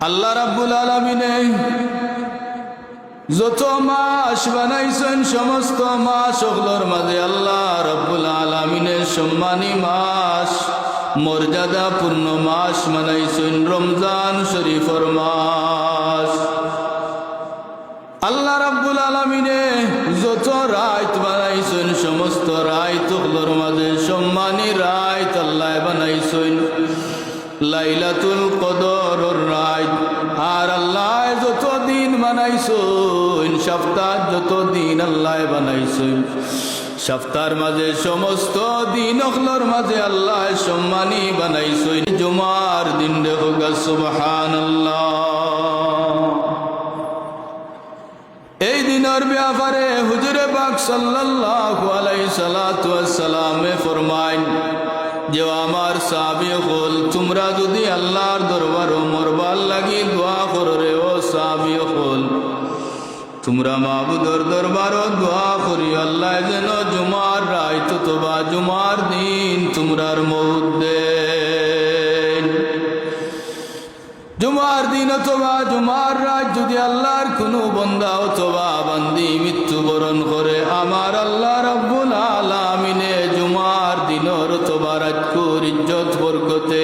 আল্লাহ রাব্বুল আলমিনে যত মাস বানাইছেন, সমস্ত মাস ওগুলোর মাঝে আল্লাহ রব্বুল আলমিনের সম্মানী মাস মর্যাদা পূর্ণ মাস বানাইছেন, রমজান শরীফর মাস। আল্লাহ রাব্বুল আলমিনে যত রায়ত বানাইছেন, সমস্ত রায়ত ওগুলোর মাঝে সম্মানী রায়ত আল্লাহ বানাইছেন। লাইলাতুল বানাইছইন সপ্তাহ যত দিন আল্লাহ মাঝে সমস্ত দিন অখলোর মাঝে আল্লাহ সম্মানী বানাইছইন জুমার দিন সুবহান এই দিনের ব্যাপারে হুজুরে পাক সাল্লাল্লাহু ফরমাইন, যে আমার সাবি হল, তোমরা যদি আল্লাহর তোমরা মাহবুদর দরবারও দোয়া করি, আল্লাহ যেন জুমার রায় তোবা জুমার দিন তোমরার জুমার দিন অথবা জুমার রাত যদি আল্লাহর কোনো বন্দা অথবা বান্দি মৃত্যুবরণ করে, আমার আল্লাহ রব্বুল আলামিনে জুমার অথবা রাজকুর ইজ্জত, বরকতে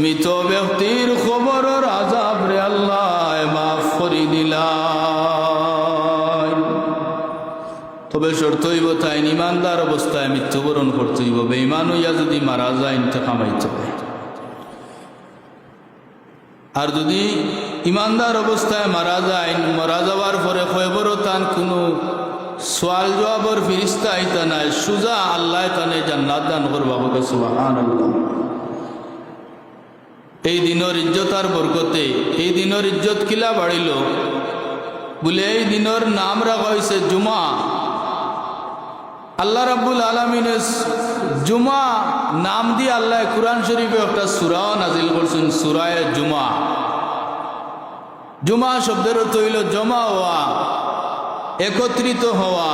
মৃত ব্যক্তির খবরের আজাব আল্লাহ মাফ করি দিলাম তবে শর্ত হইব, তাই ইমানদার অবস্থায় মৃত্যুবরণ করতে হইব। বেইমান হইয়া যদি মারা যায় ইনতে কামাইতে আর যদি ইমানদার অবস্থায় মারা যায়, মারা যাওয়ার পরে খবরও তান কোনো সোয়াল জবাবর ফিরিস্তা আইতা নাই, সুজা আল্লাহ তানে জান্নাত দান করবা হোক সুবহান এই দিনের ইজ্জত আর বরকতে, এই দিনের ইজ্জত কিলা বাড়িল? বলে এই দিনের নাম রাখা হয়েছে জুমা। আল্লাহ রাব্বুল আলমিনের জুমা নাম দিয়ে আল্লাহ কুরআন শরীফে একটা সুরাও নাজিল করছেন, সুরায় জুমা। জুমা শব্দের অর্থ হইল জমা হওয়া, একত্রিত হওয়া।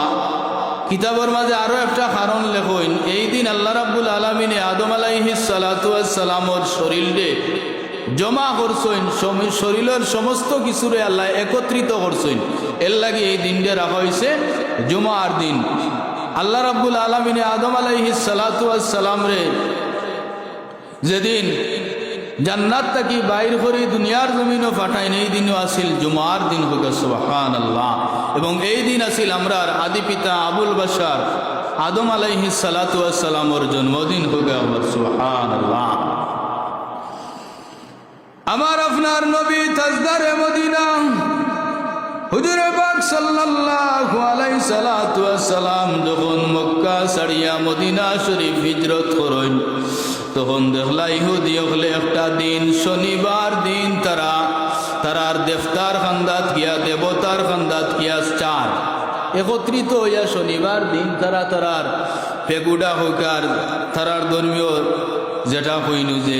কিতাবের মাঝে আরও একটা কারণ লেখইন এই দিন আল্লাহ রাব্বুল আলমিনে আদম আলাইহি সালাতামর শরীরে জমা করছেন শরীরের সমস্ত কিছুরে আল্লাহ একত্রিত করছেন। এর লাগে এই দিনটা রাখা হয়েছে জুমার দিন। আল্লাহ রাব্বুল আলমিনে আদম আলাইহি সালাতাম রে, যেদিন জান্নাত তাকি বাইর করি, দুনিয়ার জমিনও পাঠাইন এই দিনও আসিল জুমার দিন হোক সুবাহান আল্লাহ এবং এই দিন আসিল আমরার আদি পিতা আবুল বাসার আদম আলাইহি সালাতামর জন্মদিন হোক সুবাহান আল্লাহ আমার আপনার নবী তাজদারে মদিনা, হুজুরে সাল্লাল্লাহু আলাইহি সালাম যখন মক্কা ছাড়িয়া মদিনা শরীফ হিজরত তখন দেখলা ইহুদি হলে একটা দিন, শনিবার দিন তারা, তারার দেবতার খান্দাত গিয়া, দেবতার খান্দাত গিয়া একত্রিত হইয়া শনিবার দিন তারা তারার পেগুডা হোকার তারার ধর্মীয় যেটা কইনু যে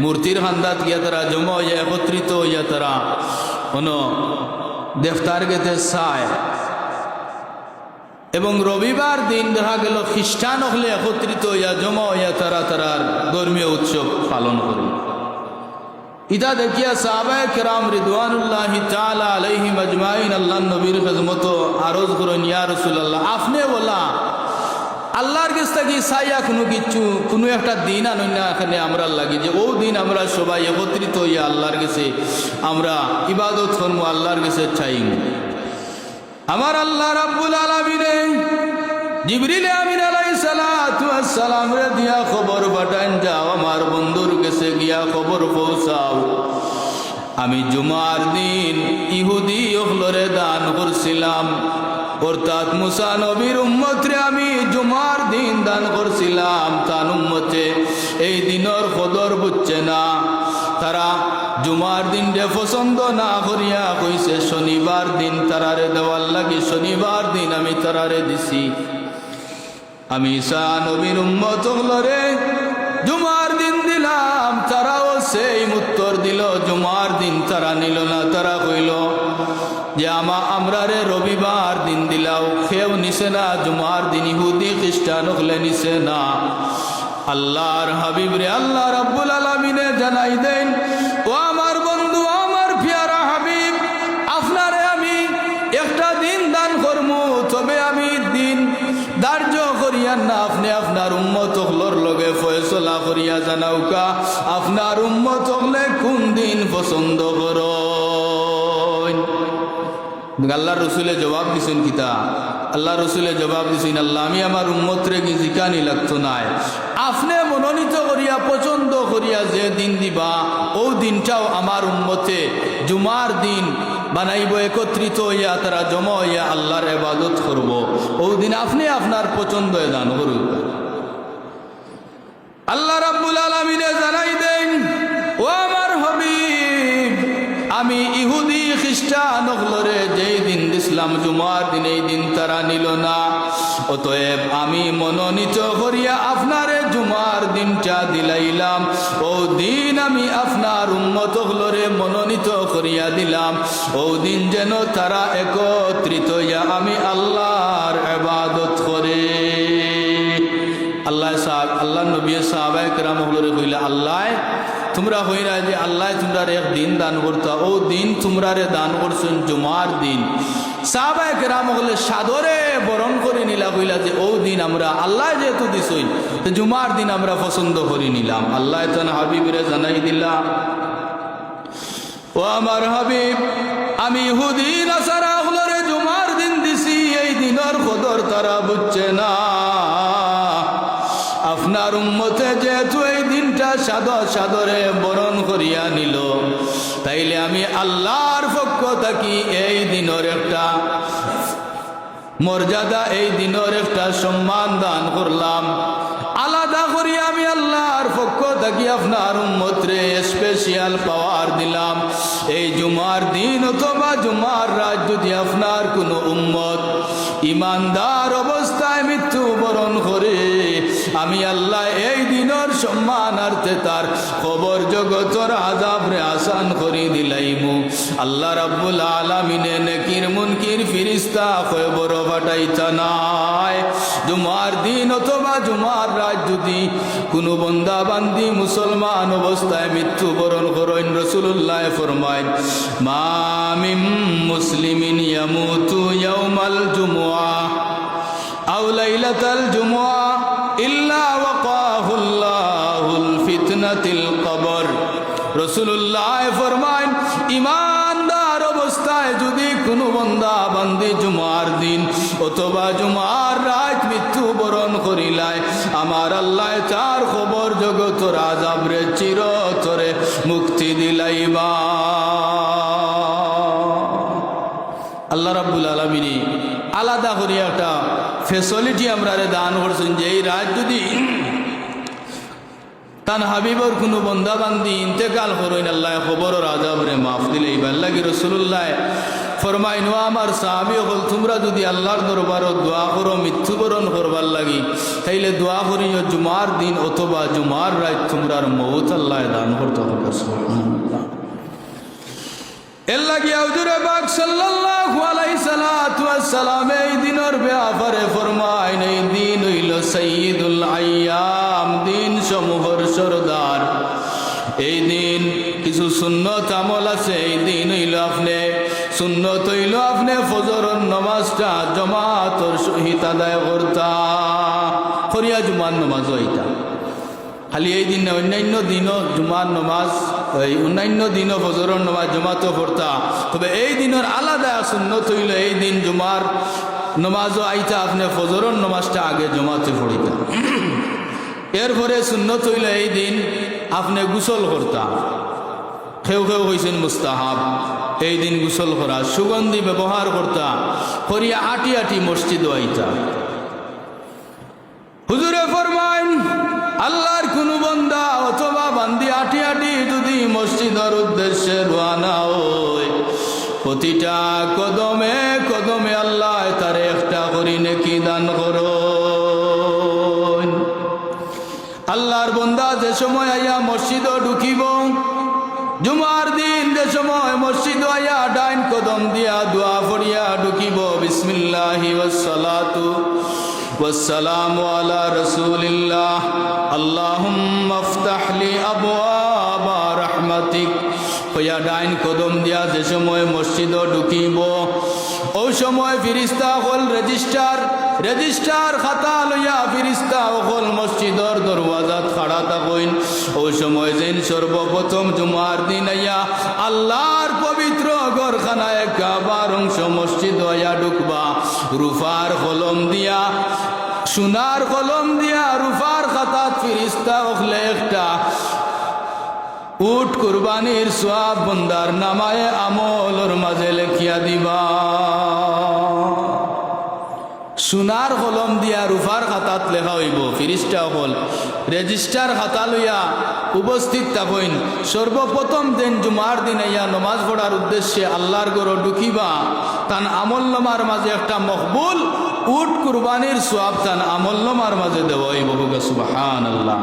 মূর্তির খান্দাত গিয়া তারা জমা হইয়া একত্রিত হইয়া তারা কোনো দেবতার গেতে সায় এবং রবিবার দিন দেখা গেল খ্রিস্টান হলে একত্রিত হইয়া, জমা হইয়া তারা তারার ধর্মীয় উৎসব পালন করে। ইদা দেখিয়া সাহাবায় কেরাম রিদওয়ানুল্লাহ তাআলা আলাইহি মাজমাইন আল্লাহ নবীর খেদমত আরজ করেন, ইয়া রসুল্লাহ আপনি বলা আল্লাহর কাছ থেকে সাইয়া কোনো কিছু, কোনো একটা দিন আনুন না এখানে আমরা লাগি যে, ও দিন আমরা সবাই একত্রিত হইয়া আল্লাহর কাছে আমরা ইবাদত করব আল্লাহর কাছে চাইব আমার আল্লাহ রাব্বুল আলামিনে জিবরিল আমিন ওয়াস সালাম রে দিয়া খবর পাঠান যাও আমার বন্ধুর কাছে গিয়া খবর পৌঁছাও। আমি জুমার দিন ইহুদি ওখলরে দান করছিলাম। অর্থাৎ মুসা নবীর উম্মতরে আমি জুমার দিন দান করছিলাম তান উম্মতে। এই দিনের খদর বুঝছে না। তারা জুমার দিন রে পছন্দ না করিয়া কইছে, শনিবার দিন তারারে দেওয়ার লাগি, শনিবার দিন আমি তারারে দিছি। আমি ঈসা নবীর উম্মত হলরে জুমার দিন দিলাম, তারাও সেই উত্তর দিল, জুমার দিন তারা নিল না, তারা কইল যে আমা আমরা রে রবিবার দিন দিলাও খেউ নিছে না, জুমার দিন ইহুদি, খ্রিস্টান হলে নিছে না। আল্লাহর হাবিব রে, আল্লাহ রব্বুল আলমিনে জানাই দেন, ও আমার বন্ধু আমার পিয়ারা হাবিব, আপনারে আমি একটা দিন দান করম, তবে আমি দিন ধার্য করিয়ান না, আপনি আপনার উম্মত হলর লগে ফয়সলা করিয়া জানাউকা আপনার উম্মত হলে কোন দিন পছন্দ করো? আল্লাহ রসুলে জবাব দিছেন কিতা আল্লাহ রসুলে জবাব দিছেন, আল্লাহ, আমি আমার উম্মতরে কি জিকানি লাগতো নাই? আপনি মনোনীত করিয়া, পছন্দ করিয়া যে দিন দিবা ও দিনটাও আমার উম্মতে। জুমার দিন বানাইব, একত্রিত হইয়া, তারা জমা হইয়া আল্লাহর এবাদত করব। ও দিন আপনি আপনার পছন্দ দান করুন। আল্লাহ রাব্বুল আলমিনে জানাই দেন খ্রিস্টান হলরে যেই দিন দিসলাম জুমার দিন, এই দিন তারা নিল না। অতএব আমি মনোনীত করিয়া আপনারে জুমার দিনটা দিলাইলাম। ও দিন আমি আপনার উন্মত হলরে মনোনীত করিয়া দিলাম। ও দিন যেন তারা একত্রিত হইয়া আমি আল্লাহর এবাদত করে। আল্লাহ সাহেব আল্লাহ নবী সাহাবায় কেরাম হলরে আল্লাহ তোমরা হইরা যে আল্লাহ তোমরা এক দিন দান করতো, ও দিন তোমরা রে দান করছেন জুমার দিন। কেরাম হলে সাদরে বরণ করে কইলা যে ও দিন আমরা আল্লাহ যেহেতু দিছই জুমার দিন আমরা পছন্দ করে নিলাম। আল্লাহ তান হাবিবরে জানাই দিলাম ও আমার হাবিব, আমি হুদিন আসারা হলরে জুমার দিন দিছি, এই দিনের কদর তারা বুঝছে না। সাদর সাদরে বরণ করিয়া নিল। তাইলে আমি আল্লাহর পক্ষ থাকি এই দিনের একটা মর্যাদা, এই দিনের একটা সম্মান দান করলাম। আলাদা করি আমি আল্লাহর পক্ষ থাকি আপনার উম্মতরে স্পেশাল পাওয়ার দিলাম। এই জুমার দিন অথবা জুমার রাত যদি আপনার কোনো উম্মত ইমানদার অবস্থায় মৃত্যু বরণ করে, আমি আল্লাহ সম্মানার্থে তার খবর জগতর আজাবরে আসান করি দিলাইমু। আল্লাহ রাব্বুল আলামিনে নেকির মুনকির ফিরিস্তা খবর পাঠাইতা নাই। জুমার দিন অথবা জুমার রাত যদি কোনো বন্দা বান্দি মুসলমান অবস্থায় মৃত্যুবরণ করেন রসুল্লাহ ফরমাইন মামিম মুসলিমিন ইয়ামুতু ইয়াউমাল জুমুআ আও লাইলাতাল জুমুআ ইল্লা ইমানদার অবস্থায় যদি কোনো বন্দা বান্দি জুমার দিন অথবা জুমার রাত মৃত্যুবরণ করিলায়, আমার আল্লাহ তার খবর জগত রাজাবরে চিরতরে মুক্তি দিলাইবা। আল্লাহ রাব্বুল আলমিনী আলাদা করিয়া একটা ফেসিলিটি আমরা দান করছেন যে এই রাত যদি তান হাবিবর কোনো বন্দা বান্দি ইন্তেকাল করইন আল্লাহ খবর রাজাব রে মাফ দিলে এইবার লাগি রসুল্লাহ ফরমাইন, আমার সাহাবি হল তোমরা যদি আল্লাহর দরবারও দোয়া করো, মৃত্যুবরণ করবার লাগি তাইলে দোয়া করিও জুমার দিন অথবা জুমার রাত তোমরার মৌত আল্লাহ দান করতে হবে। এর দিনের ব্যাপারে ফরমাইন, এই দিন হইল সাইয়্যিদুল আইয়াম সুন্নত আমল আছে, এই দিন হইল আপনি। সুন্নত হইল আপনি ফজরের নামাজটা, জমাতর সহিত আদায় করতা। ফরিয়া জুমার নামাজ হইতা খালি এই দিন অন্যান্য দিনও জুমার নমাজ, এই অন্যান্য দিনও ফজরের নমাজ জমাতো পড়তা। তবে এই দিনের আলাদা সুন্নত হইল এই দিন জুমার নমাজও আইতা, আপনি ফজরের নমাজটা আগে জমাতে পড়িতা। এরপরে সুন্নত হইল এই দিন আপনি গুসল করতা। খেউ খেউ হয়েছেন মুস্তাহাব। এই দিন গুসল করা, সুগন্ধি ব্যবহার করতা, করিয়া আটি আটি মসজিদ আইতা। হুজুরে ফরমাইন, আল্লাহর কোন বন্দা অথবা বান্দি আটি আটি যদি মসজিদের উদ্দেশ্যে রোয়ানা হয়, প্রতিটা কদমে কদমে আল্লাহ তার একটা করি নেকি দান করো আল্লাহর বন্দা যে সময় আইয়া মসজিদও ঢুকিব জুমার দিন যে সময় মসজিদ আইয়া ডাইন কদম দিয়া দোয়া ফরিয়া ঢুকিব বিসমিল্লাহি ওয়াসসালাতু والسلام على رسول الله اللهم افتح لي ابواب رحمتك হইয়া ডাইন কদম দিয়া যে সময় মসজিদ ঢুকিব ওই সময় ফিরিস্তা হল রেজিস্টার রেজিস্টার খাতা লইয়া ফিরিস্তা হল মসজিদর দরওয়াজাত খাড়া থাকইন ওই সময় যেন সর্বপ্রথম জুমার দিন আইয়া আল্লাহর পবিত্র গরখানায় কাবার অংশ মসজিদ হইয়া ঢুকবা। রুফার কলম দিয়া, সোনার কলম দিয়া রুফার খাতাত ফিরিস্তা ওখলে একটা উট কুরবানির সোয়াব বন্দার নামায় আমলর মাঝে লেখিয়া দিবা। সোনার কলম দিয়া রুফার খাতাত লেখা হইব। ফিরিস্টা হল রেজিস্টার খাতা লইয়া উপস্থিত থাকইন। সর্বপ্রথম দিন জুমার দিন ইয়া নমাজ পড়ার উদ্দেশ্যে আল্লাহর গড় ঢুকিবা, তান আমল নমার মাঝে একটা মকবুল উট কুরবানির সোয়াব তান আমল নমার মাঝে দেওয়া হইব সুবাহান আল্লাহ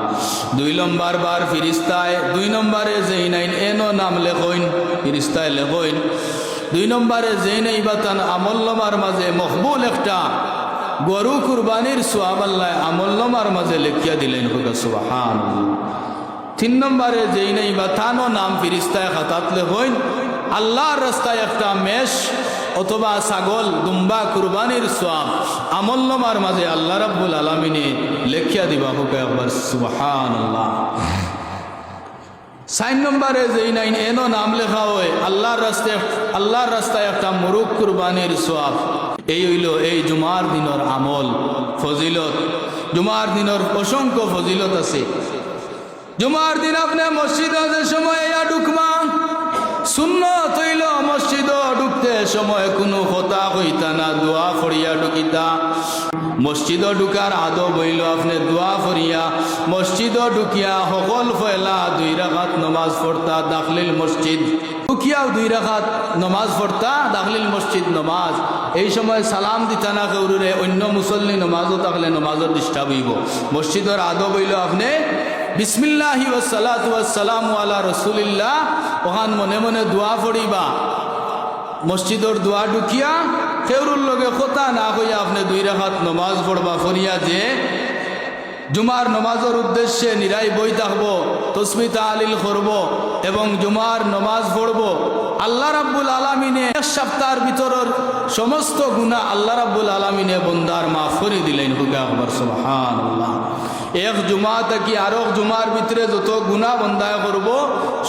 দুই নম্বর বার ফিরিস্তায়, দুই নম্বরে যেই নাইন এনো নাম লেখইন, ফিরিস্তায় লেখইন। দুই নম্বরে যেই নাই বা তান আমল নমার মাঝে মকবুল একটা গরু কুরবানির সোয়াব আল্লাহ আমল্লমার মাঝে লেখিয়া দিলেন সুবাহান তিন নম্বরে যেই নেই বা থানো নাম ফিরিস্তায় খাতাতলে হইন, আল্লাহর রাস্তায় একটা মেষ অথবা ছাগল দুম্বা কুরবানির সোয়াব আমল্লমার মাঝে আল্লাহ রাব্বুল আলমিনে লেখিয়া দিবা হুকা একবার সুবাহান আল্লাহ সাইন নম্বরে যেই নাইন এনো নাম লেখা হয়, আল্লাহর রাস্তায় আল্লাহর রাস্তায় একটা মুরুখ কুরবানির সোয়াব। এই হইল এই জুমার দিনের আমল, ফজিলত। জুমার দিনের অসংখ্য ফজিলত আছে। জুমার দিন আপনি মসজিদ সময় ঢুকবা শূন্য তৈল মসজিদ ঢুকতে সময় কোনো কথা হইতা না, দোয়া ফরিয়া ঢুকিতা। মসজিদ ঢুকার আদব হইল আপনি দোয়া ফরিয়া। মসজিদ ঢুকিয়া সকল ফয়লা দুই রাখাত নমাজ পড়তা দাখলিল মসজিদ। ঢুকিয়াও দুই রাখাত নমাজ পড়তা দাখলিল মসজিদ নমাজ। এই সময় সালাম দিতে না কেউরে অন্য মুসল্লি নমাজও থাকলে নমাজও ডিস্টার্ব হইব মসজিদের আদব হইল আপনি, বিসমিল্লাহি ওসালাত ওয়াসালাম আলা রসুলিল্লাহ ওহান মনে মনে দোয়া পড়িবা। মসজিদর দোয়া ঢুকিয়া কেউরুর লগে কোথা না হইয়া আপনি দুই রাখাত নমাজ পড়বা ফরিয়া যে জুমার নমাজের উদ্দেশ্যে নিরাই বই থাকব তসমিতা আলিল করব এবং জুমার নমাজ পড়ব। আল্লাহ রাব্বুল আলমিনে এক সপ্তাহের ভিতরের সমস্ত গুণা আল্লাহ রাব্বুল আলমিনে বন্দার মা ফরি দিলেন এক জুমা থাকি আর জুমার ভিতরে যত গুণা বন্দায় করব,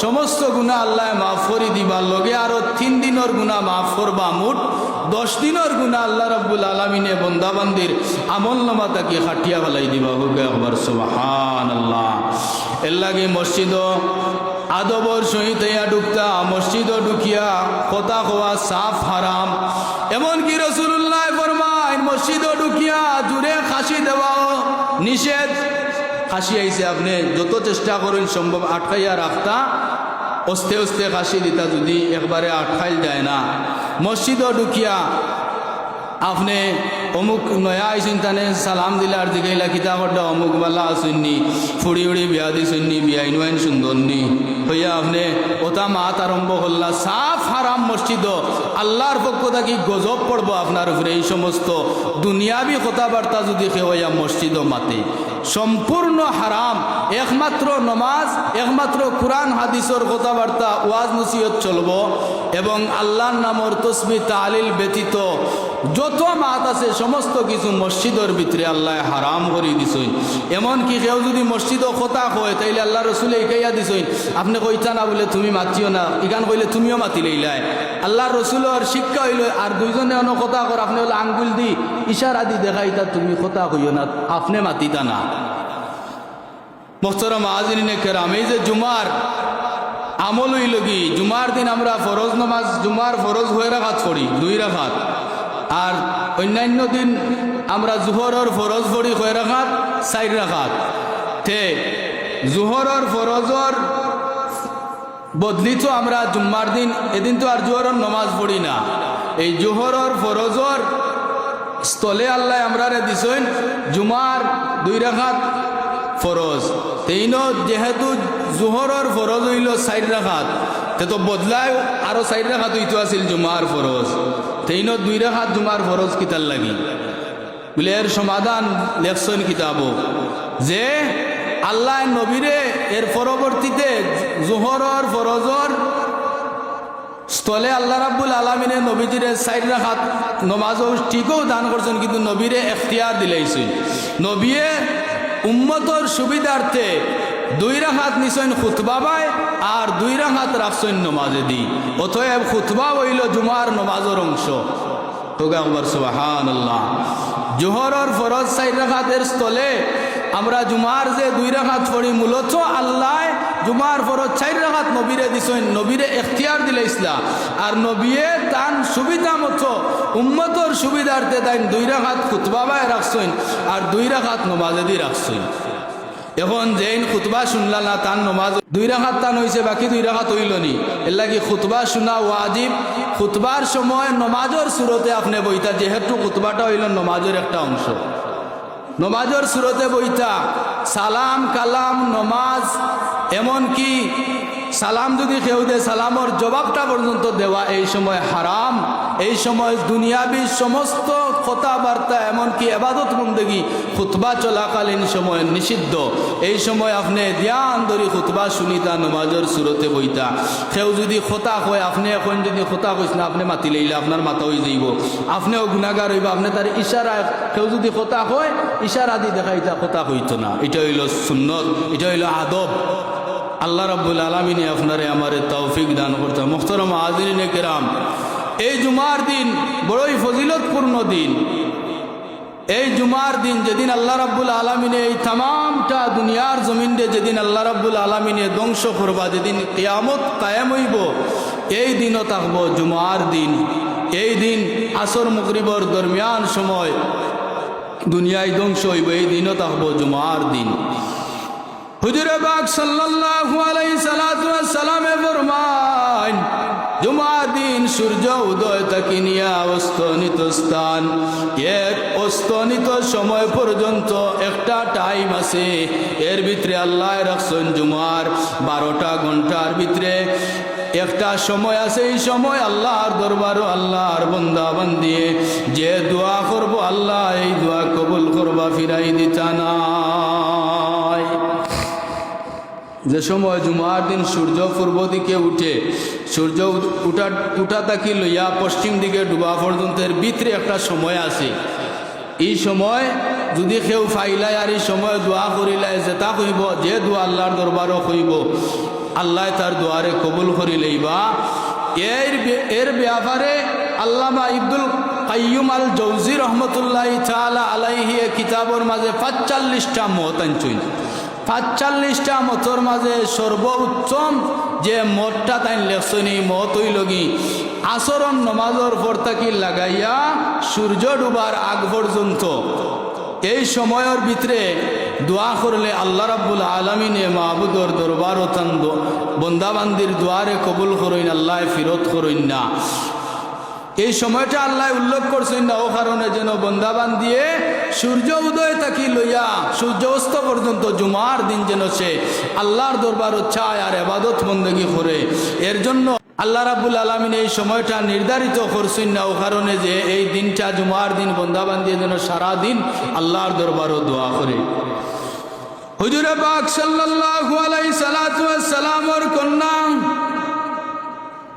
সমস্ত গুণা আল্লাহ মাফ করি দিবার লগে আরও তিন দিনের গুণা মাফ করবা মুঠ দশ দিনের গুণা আল্লাহ রাব্বুল আলমিনে বন্দাবান্দির আমল নামা তাকে খাটিয়া ফেলাই দিবা। হুকে একবার সুবহান আল্লাহ এর লাগে মসজিদ আদবর সহিত ইয়া মসজিদ ঢুকিয়া কথা খোয়া সাফ হারাম। এমনকি রসুল্লাহ ফরমায় মসজিদ ঢুকিয়া জুড়ে খাসি দেওয়াও নিষেধ। খাসি আইছে আপনি যত চেষ্টা করেন সম্ভব আটকাইয়া রাখতা অস্তে অস্তে খাসি দিতা যদি একবারে আটকাইল যায় না। মসজিদও ঢুকিয়া আপনি অমুক নয়া আইসুন তানে, সালাম দিলে আর দিকে কিতা করটা অমুক বালা আসুননি ফুড়ি উড়ি বিয়া দিছুননি বিয়াই নুয়াইন সুন্দরনি। হইয়া আপনি ওটা মাত আরম্ভ করলা, সাফ হারাম মসজিদ আল্লাহর পক্ষ থাকি গজব পড়ব আপনার উপরে এই সমস্ত দুনিয়াবি কথাবার্তা যদি কেউ হইয়া মসজিদও মাতে। সম্পূর্ণ হারাম। একমাত্র নমাজ, একমাত্র কোরআন, হাদিসর কথাবার্তা, ওয়াজ নসিহত চলব। এবং আল্লাহর নামর তসমি তালিল ব্যতীত যত মাত আছে, সমস্ত কিছু মসজিদের ভিতরে আল্লাহ হারাম করে দিছই এমনকি কেউ যদি মসজিদও কথা কয়, তাইলে আল্লাহ রসুলে ইকাইয়া দিছই আপনি কইতা না বলে তুমি মাতিও না ইখান কইলে তুমিও মাতিলে লইলাই আল্লাহ রসুলের শিক্ষা হইল, আর দুইজনে অন্য কথা কর, আপনি হলে আঙ্গুল দি ইশারা দি দেখাইতা তুমি কথা কইও না, আপনি মাতিতা না। মোস্তরম আজিনে কেরাম, এই যে জুমার আমল হইল কি জুমার দিন আমরা ফরজ নমাজ, জুমার ফরজ হয়ে রাখাত পড়ি, দুই রাখাত। আর অন্যান্য দিন আমরা জুহরর ফরজ পড়ি হয়ে রাখাত? চার রাখাত। তে জুহরর ফরজর বদলি তো আমরা জুম্মার দিন, এদিন তো আর জোহরর নমাজ পড়ি না। এই জোহরর ফরজর স্থলে আল্লাহ আমরা রে দিছেন জুমার দুই রাখাত ফরজ। তেইন যেহেতু জোহরর ফরজ হইল চার রাখাত তে তো বদলায় আরও চার রাখাত হইতো আছিল জুমার ফরজ। তেইন দুই রাখাত জুমার ফরজ কিতার লাগি। বলে এর সমাধান লেখছেন কিতাব। যে আল্লাহ নবীরে এর পরবর্তীতে জোহরর ফরজর স্থলে আল্লাহ রাব্বুল আলমিনে নবীজিরে সাইড রাখাত নমাজও ঠিকও দান করছেন কিন্তু নবীরে এখতিয়ার দিলেইছেন নবীয়ে উম্মতর সুবিধার্থে দুই রাখাত নিছেন খুতবাবায় আর দুই রাখাত রাখছেন নমাজে দি। অতএব খুতবা হইল জুমার নমাজের অংশ। তোকে আমার সুবাহান আল্লাহ জোহরর ফরজ সাইড রাখাতের স্থলে আমরা জুমার যে দুই রাখাত পড়ি, মূলত আল্লাহ জুমার ফরজ চার রাখাত নবীরে দিছেন, নবীরে এখতিয়ার দিলে ইসলাম। আর নবীয়ে তান সুবিধা মতো, উম্মতর সুবিধার্থে তাই দুই রাখাত খুতবাবায় রাখছেন আর দুই রাখাত নমাজে দিয়ে রাখছেন। এখন যেইন খুতবা শুনলা না তার নমাজ, দুই রাখাত তান হয়েছে বাকি দুই রাখাত হইল নি এর খুতবা শোনা ওয়াজিব। খুতবার সময় নমাজের সুরতে আপনি বইতা, যেহেতু খুতবাটা হইল নমাজের একটা অংশ। নমাজের সুরতে বইতা, সালাম, কালাম, নমাজ এমন কি সালাম যদি কেউ দে সালামর জবাবটা পর্যন্ত দেওয়া এই সময় হারাম, এই সময় দুনিয়াবি সমস্ত কথাবার্তা, এমনকি এবাদত বন্দেগী, খুতবা চলাকালীন সময় নিষিদ্ধ। এই সময় আপনি ধ্যান ধরি খুতবা শুনিতা নমাজের সুরতে বইতা। সেও যদি খোতা হয় আপনি এখন যদি খোতা কইস না, আপনি মাতি লইলে আপনার মাথা হয়ে যাইব। আপনিও গুণাগার হইব, আপনি তার ইশারা কেউ যদি খোতা হয় ইশারা দি দেখাইতা খোতা হইতো না। এটা হইল সুন্নত, এটা হইল আদব। আল্লাহ রাব্বুল আলমিনে আপনারে আমারে তৌফিক দান করতাম মোখতরম আজরিনে কেরাম। এই জুমার দিন বড়ই ফজিলতপূর্ণ দিন। এই জুমার দিন যেদিন আল্লাহ রাব্বুল আলমিনে এই তামামটা দুনিয়ার জমিনে যেদিন আল্লাহ রাব্বুল আলমিনে ধ্বংস করবা, যেদিন কেয়ামত কায়েম হইব, এই দিনও থাকব জুমার দিন। এই দিন আসর মুকরিবর দরমিয়ান সময় দুনিয়ায় ধ্বংস হইব, এই দিনও থাকব জুমার দিন। হুজুরে বাগ সালাতু সালামে ফরমান জুমার দিন, সূর্য উদয় থেকে নিয়ে অস্তনিত স্থান এর অস্তনিত সময় পর্যন্ত একটা টাইম আছে। এর ভিতরে আল্লাহ রাখছেন জুমার বারোটা ঘণ্টার ভিতরে। একটা সময় আছে, এই সময় আল্লাহর দরবারও আল্লাহর বন্দাবান দিয়ে যে দোয়া করব আল্লাহ, এই দোয়া কবুল করবা, ফিরাই দিতা নাই যে সময় জুমার দিন সূর্য পূর্ব দিকে উঠে, সূর্য উঠা উঠা থাকি লইয়া পশ্চিম দিকে ডুবা পর্যন্ত এর ভিতরে একটা সময় আছে। এই সময় যদি কেউ ফাইলাই আর এই সময় দোয়া করিলাই যেটা কইব যে দোয়া আল্লাহর দরবারও কইব আল্লাহ তার দোয়ারে কবুল করি লইবা। এর এর ব্যাপারে আল্লামা ইবদুল কাইয়ুম আল জৌজি রহমতুল্লাহ তালা আলাইহি কিতাবর মাঝে পাঁচচল্লিশটা মত আনছুন। পাঁচচল্লিশটা মতর মাঝে সর্বোত্তম যে মতটা তাই লেখছনি মত হইলগি আসরণ নমাজর পর থাকি লাগাইয়া সূর্য ডুবার আগ পর্যন্ত এই সময়ের ভিতরে দোয়া করলে আল্লাহ রাব্বুল আলমিনে মাহবুদর দরবার ওতান বন্দাবান্দির দোয়ারে কবুল করইন আল্লাহ ফিরত করইন না। এই সময়টা আল্লাহ উল্লেখ করছেন না, ও কারণে যেন বন্দাবান দিয়ে সূর্য উদয় থাকি লইয়া সূর্য অস্ত পর্যন্ত জুমার দিন যেন সে আল্লাহর দরবার চায় আর এবাদত বন্দগি করে। এর জন্য আল্লাহ রাবুল আলমিন এই সময়টা নির্ধারিত করছেন না, ও কারণে যে এই দিনটা জুমার দিন বন্দাবান দিয়ে যেন সারাদিন আল্লাহর দরবারও দোয়া করে। হুজুরে পাক সাল্লাল্লাহু আলাইহি সালাতু সালামর কন্যা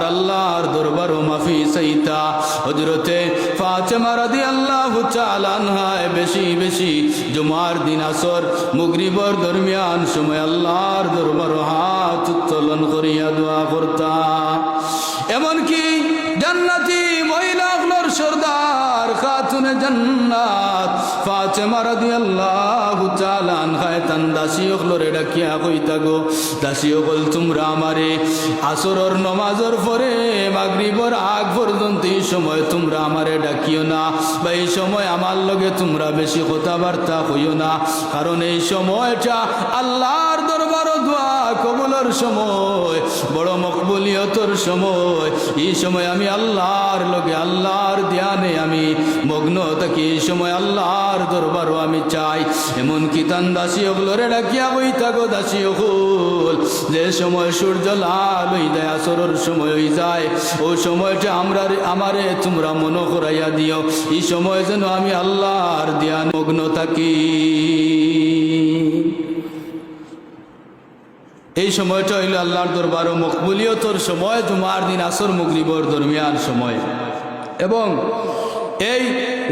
আর আল্লাহর দরবার মাফি সাইতা হজরতে ফাতেমা রাদিয়াল্লাহু তাআলা আনহায় বেশি বেশি জুমার দিন আসর মুগরিবর দরমিয়ান সময় আল্লাহর দরবার হাত উত্তোলন করিয়া দোয়া করতা। এমনকি জান্নাতি মহিলাগুলোর সর্দার খাতুনে জান্নাত। ফাতেমা রাদিয়াল্লাহু তাআলা আনহায় তান দাসী হলরে ডাকিয়া কইতা গো, দাসী হল তোমরা আমারে আসরর নমাজর পরে মাগরিবর আগ পর্যন্ত এই সময় তোমরা আমারে ডাকিও না বা এই সময় আমার লগে তোমরা বেশি কথাবার্তা হইও না। কারণ এই সময়টা কবুল কবুলর সময়, বড় মকবুলিয়তর সময়, এই সময় আমি আল্লাহর লগে আল্লাহর ধ্যানে আমি মগ্ন থাকি এই সময় আল্লাহর দরবারও আমি চাই। এমন কি তান দাসী ওগুলোরে ডাকিয়া বই থাকো দাসী হল যে সময় সূর্য লাল হই দেয় আসরের সময় হয়ে যায় ওই সময়টা আমরা আমারে তোমরা মনে করাইয়া দিও। এই সময় যেন আমি আল্লাহর ধ্যান মগ্ন থাকি। এই সময়টা হইল আল্লাহর দরবার ও মকবুলিয়তর সময়, জুমার দিন আসর মুগরিবর দরমিয়ান সময়। এবং এই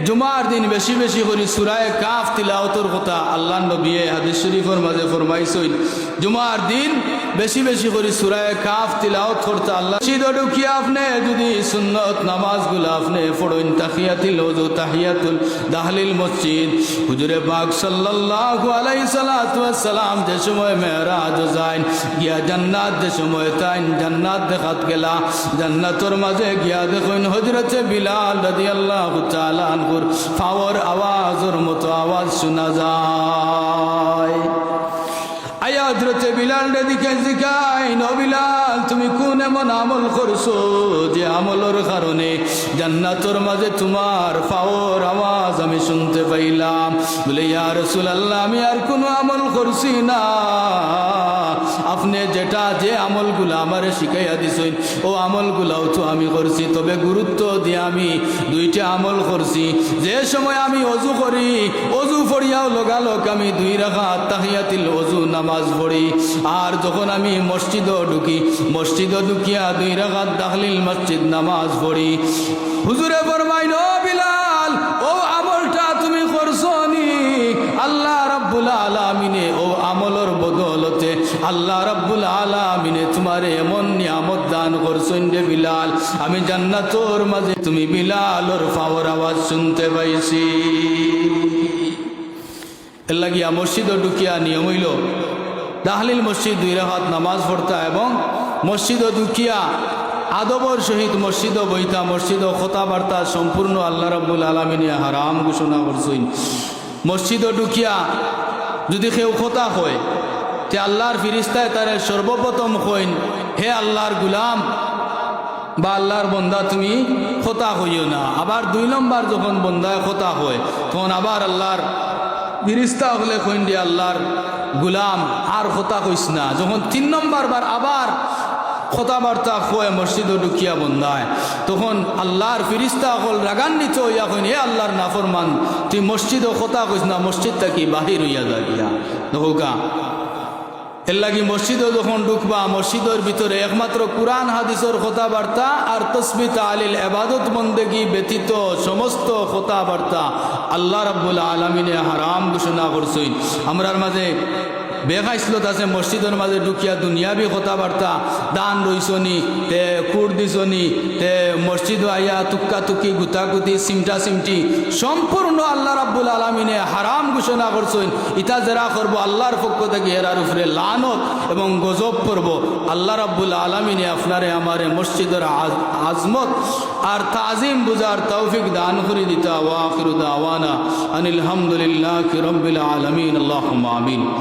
জুমার দিন বেশি বেশি করে সুরায় কাফ তিলাওতর কথা আল্লাহ নবী হাদিস শরীফর মাঝে ফরমাইছইন জুমার দিন বেশি বেশি করে সুরায় কাফ তিলাওত করতে আল্লাহ সিদ ঢুকিয়ে আপনি, যদি সুন্নত নামাজগুলো আপনি পড়েন, তাহিয়াতিল ওজু তাহিয়াতুল দাহলিল মসজিদ। হুজুরে পাক সাল্লাল্লাহু আলাইহি সালাম যে সময় মেরাজ যায় গিয়া জান্নাত যে সময় তাইন, জান্নাত দেখাত গেলা। জান্নাতর মাঝে গিয়া দেখুন হজরতে বিলাল রাদিয়াল্লাহু তাআলা আনহুর ফাওয়ার আওয়াজের মতো আওয়াজ শোনা যায়। আয়া হজরতে বিলাল দিকে জিকাই নবিলাল তুমি কোন এমন আমল করছ যে আমলের কারণে জান্নাতর মাঝে তোমার পাওয়ার আওয়াজ আমি শুনতে পাইলাম? বলে, ইয়া রাসূলুল্লাহ, আমি আর কোনো আমল করছি না। আপনি যেটা যে আমলগুলো আমারে শিখাইয়া দিছেন, ও আমলগুলাও তো আমি করছি। তবে গুরুত্ব দিয়ে আমি দুইটা আমল করছি। যে সময় আমি অজু করি, অজু পড়িয়াও লগালক আমি দুই রাখা তাহিয়াতিল অজু নামাজ পড়ি। আর যখন আমি মসজিদও ঢুকি মসজিদও ঢুকিয়া দুই রাখাত দাখলিল মসজিদ নামাজ পড়ি। হুজুরে ফরমাইল "ও বিলাল, ও আমলটা তুমি করছ নি? আল্লাহ রাব্বুল আলামিনে, ও আমলর বদলতে আল্লাহ রাব্বুল আলামিনে তোমারে এমন নিয়ামত দান করছেন রে বিলাল, আমি জান্নাতর মাঝে তুমি বিলালর ফাওয়ার আওয়াজ শুনতে পাইছি। এর লাগিয়া মসজিদও ঢুকিয়া নিয়ম হইল তাহলিল মসজিদ দুই রাহাত নামাজ পড়তা এবং মসজিদও ঢুকিয়া আদবর সহিত মসজিদও বইতা মসজিদও কথাবার্তা সম্পূর্ণ আল্লাহ রাব্বুল আলমিনে হারাম ঘোষণা করছেন। মসজিদও ঢুকিয়া যদি কেউ কথা হয়, তে আল্লাহর ফিরিস্তায় তারে সর্বপ্রথম কইন, হে আল্লাহর গুলাম, বা আল্লাহর বন্দা তুমি খোতা হইও না। আবার দুই নম্বর যখন বন্দায় খোতা হয়, তখন আবার আল্লাহর ফিরিস্তা হলে কইন আল্লাহর গুলাম, আর খোতা কইস না। যখন তিন নম্বর বার আবার কথাবার্তা কয়ে মসজিদে ঢুকিয়া বন্ধায়, তখন আল্লাহর ফিরিস্তা হল রাগান্বিত হইয়া কইন হে আল্লাহর নাফরমান, তুই মসজিদও কথা কইস না, মসজিদটা কি বাহির হইয়া যাইয়া? নৌকা এর লাগি মসজিদও যখন ঢুকবা, মসজিদের ভিতরে একমাত্র কোরআন, হাদিসের কথাবার্তা আর তসবি তালিল, এবাদত বন্দেগি ব্যতীত সমস্ত কথাবার্তা আল্লাহ রব্বুল আলমিনে হারাম ঘোষণা করছই আমরার মাঝে বেখাইসলত আছে, মসজিদের মাঝে ঢুকিয়া দুনিয়াবি কথাবার্তা, দান রইছনি, তে কুর দিছনি, তে মসজিদ আইয়া তুক্কা তুকি গুতাগুতি, সিমটা সিমটি, সম্পূর্ণ আল্লাহ রাব্বুল আলমিনে হারাম ঘোষণা করছেন। ইতা যারা করব, আল্লাহর পক্ষ থেকে এরার উপরে লানত এবং গজব করব। আল্লাহ রাব্বুল আলমিনে আপনারে আমারে মসজিদের আজ- আজমত আর তাজিম বুঝার তৌফিক দান করে দিতা ওয়াখির দাওয়ানা, আনিল হামদুলিল্লাহ রব্বিল আলমিন আল্লাহ আমিন।